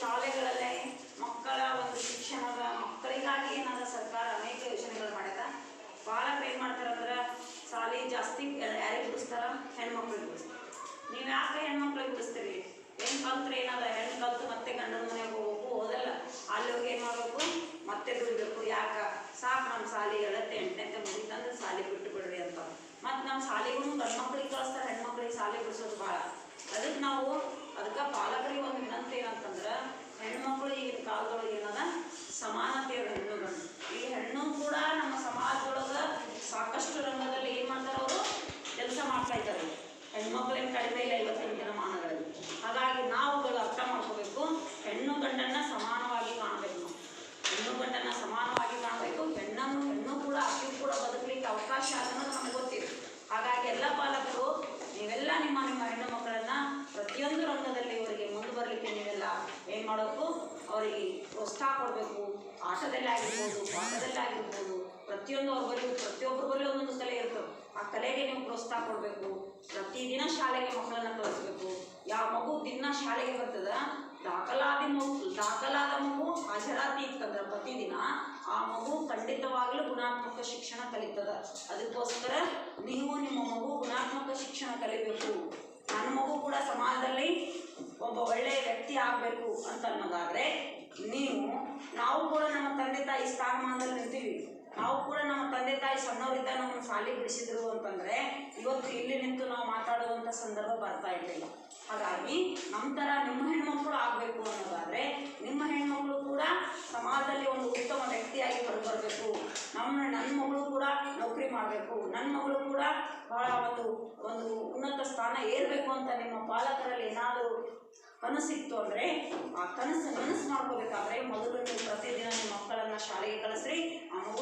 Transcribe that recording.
ಶಾಲೆಗಳಲ್ಲೇ ಮಕ್ಕಳ ಒಂದು ಶಿಕ್ಷಣದ ಮಕ್ಕಳಿಗಾಗಿ ಏನಾದ ಸರ್ಕಾರ ಅನೇಕ ಯೋಜನೆಗಳು ಮಾಡ್ಯದ ಪಾಲಕರು ಏನು ಮಾಡ್ತಾರಂದ್ರೆ ಶಾಲೆ ಜಾಸ್ತಿ ಯಾರಿಗೆ ಬಿಡಿಸ್ತಾರ ಹೆಣ್ಮಕ್ಳಿಗೆ ಬಿಡಿಸ್ತಾರೆ. ನೀವು ಯಾಕೆ ಹೆಣ್ಮಕ್ಳಿಗೆ ಬಿಡಿಸ್ತೀರಿ? ಹೆಣ್ಣು ಕಲ್ತ್ರೆ ಏನದ ಹೆಣ್ಣು ಕಲ್ತು ಮತ್ತೆ ಗಂಡನ ಮನೆಗೆ ಹೋಗ್ಬೇಕು, ಹೋದಲ್ಲ. ಅಲ್ಲಿ ಹೋಗಿ ಏನು ಮಾಡಬೇಕು? ಮತ್ತೆ ದುಡಿಬೇಕು. ಯಾಕೆ? ಸಾಕು ನಮ್ಮ ಶಾಲೆ ಹೇಳತ್ತೆ ಎಂಟನೇ ಮುಗಿತಂದ್ರೆ ಶಾಲೆ ಬಿಟ್ಟು ಬಿಡ್ರಿ ಅಂತ. ಮತ್ತು ನಮ್ಮ ಶಾಲೆಗೂ ಗಂಡು ಮಕ್ಳಿಗೆ ಕಳಿಸ್ತಾರೆ, ಹೆಣ್ಮಕ್ಳಿಗೆ ಶಾಲೆ ಬಿಡಿಸೋದು ಭಾಳ ಹೆಣ್ಮಕ್ಳು ಈಗಿನ ಕಾಲದೊಳಗೆ ಏನದ? ಸಮಾನತೆ ಅದ ಹೆಣ್ಣು ಗಂಡು ಈ ಹೆಣ್ಣು ಕೂಡ ನಮ್ಮ ಸಮಾಜದೊಳಗೆ ಸಾಕಷ್ಟು ರಂಗದಲ್ಲಿ ಏನು ಮಾಡ್ತಾರೆ ಅವರು? ಕೆಲಸ ಮಾಡ್ತಾ ಇದ್ದಾರೆ. ಹೆಣ್ಮಕ್ಳೇನು ಕಡಿಮೆ ಇಲ್ಲ ಇವತ್ತಿನ ದಿನಮಾನಗಳಲ್ಲಿ ಹಾಗಾಗಿ ನಾವುಗಳು ಅರ್ಥ ಮಾಡ್ಕೋಬೇಕು, ಹೆಣ್ಣು ಗಂಡನ್ನ ಸಮಾನವಾಗಿ ಕಾಣಬೇಕು. ಹೆಣ್ಣು ಗಂಡನ್ನ ಸಮಾನವಾಗಿ ಕಾಣಬೇಕು. ಹೆಣ್ಣನ್ನು ಹೆಣ್ಣು ಕೂಡ ಅಕ್ಕಿ ಕೂಡ ಬದುಕಲಿಕ್ಕೆ ಅವಕಾಶ ಅನ್ನೋದು ನಮ್ಗೆ ಗೊತ್ತಿದೆ. ಹಾಗಾಗಿ ಎಲ್ಲ ಪಾಲಕರು, ನೀವೆಲ್ಲ ನಿಮ್ಮ ನಿಮ್ಮ ಹೆಣ್ಣು ಮಕ್ಕಳನ್ನ ಪ್ರತಿಯೊಂದು ರಂಗದಲ್ಲಿ ಇವರಿಗೆ ಮುಂದೆ ಬರಲಿಕ್ಕೆ ನೀವೆಲ್ಲ ಏನು ಮಾಡಬೇಕು? ಅವರಿಗೆ ಪ್ರೋತ್ಸಾಹ ಕೊಡಬೇಕು. ಆಟದಲ್ಲಾಗಿರ್ಬೋದು ಆಗಿರ್ಬೋದು ಪಾಠದಲ್ಲಿ ಆಗಿರ್ಬೋದು ಪ್ರತಿಯೊಂದು ಅವ್ರ ಬಳಿ ಪ್ರತಿಯೊಬ್ಬರ ಬಳಿ ಒಂದೊಂದು ಕಲೆ ಇರ್ತವೆ ಆ ಕಲೆಗೆ ನೀವು ಪ್ರೋತ್ಸಾಹ ಕೊಡಬೇಕು. ಪ್ರತಿದಿನ ಶಾಲೆಗೆ ಮಕ್ಕಳನ್ನು ಕಳಿಸ್ಬೇಕು. ಯಾವ ಮಗು ದಿನ ಶಾಲೆಗೆ ಬರ್ತದ ದಾಖಲಾತಿ ಮಗು, ದಾಖಲಾದ ಮಗು ಹಾಜರಾತಿ ಇತ್ತಂದ್ರೆ ಪ್ರತಿದಿನ ಆ ಮಗು ಖಂಡಿತವಾಗಲೂ ಗುಣಾತ್ಮಕ ಶಿಕ್ಷಣ ಕಲಿತದ. ಅದಕ್ಕೋಸ್ಕರ ನೀವು ನಿಮ್ಮ ಮಗು ಗುಣಾತ್ಮಕ ಶಿಕ್ಷಣ ಕಲಿಬೇಕು. ಒಬ್ಬ ಒಳ್ಳೆಯ ವ್ಯಕ್ತಿ ಆಗಬೇಕು ಅಂತ ಅನ್ನೋದಾದರೆ ನೀವು, ನಾವು ಕೂಡ ನಮ್ಮ ತಂದೆ ತಾಯಿ ಸ್ಥಾನಮಾನದಲ್ಲಿ ನಿಂತೀವಿ. ನಾವು ಕೂಡ ನಮ್ಮ ತಂದೆ ತಾಯಿ ಸಣ್ಣವರಿಂದ ನಮ್ಮನ್ನು ಸಾಲಿ ಬಿಡಿಸಿದ್ರು ಅಂತಂದರೆ ಇವತ್ತು ಇಲ್ಲಿ ನಿಂತು ನಾವು ಮಾತಾಡುವಂಥ ಸಂದರ್ಭ ಬರ್ತಾ ಇರಲಿಲ್ಲ. ಹಾಗಾಗಿ ನಮ್ಮ ಥರ ನಿಮ್ಮ ಹೆಣ್ಮಕ್ಳು ಆಗಬೇಕು ಅನ್ನೋದಾದರೆ ನಿಮ್ಮ ಹೆಣ್ಮಕ್ಳು ಕೂಡ ಸಮಾಜದಲ್ಲಿ ಒಂದು ಉತ್ತಮ ವ್ಯಕ್ತಿಯಾಗಿ ಹೊರಬರಬೇಕು. ನಮ್ಮ ನನ್ನ ಮಗಳು ಕೂಡ ನೌಕರಿ ಮಾಡಬೇಕು. ನನ್ನ ಮಗಳು ಕೂಡ ಬಹಳ ಒಂದು ಒಂದು ಉನ್ನತ ಸ್ಥಾನ ಏರಬೇಕು ಅಂತ ನಿಮ್ಮ ಪಾಲಕರಲ್ಲಿ ಕನಸಿತ್ತು ಅಂದರೆ ಆ ಕನಸು ನನಸು ಮಾಡ್ಕೋಬೇಕಾದ್ರೆ ಮೊದಲು ನೀವು ಪ್ರತಿದಿನ ನಿಮ್ಮ ಮಕ್ಕಳನ್ನು ಶಾಲೆಗೆ ಕಳಿಸ್ರಿ, ಆ ಮಗು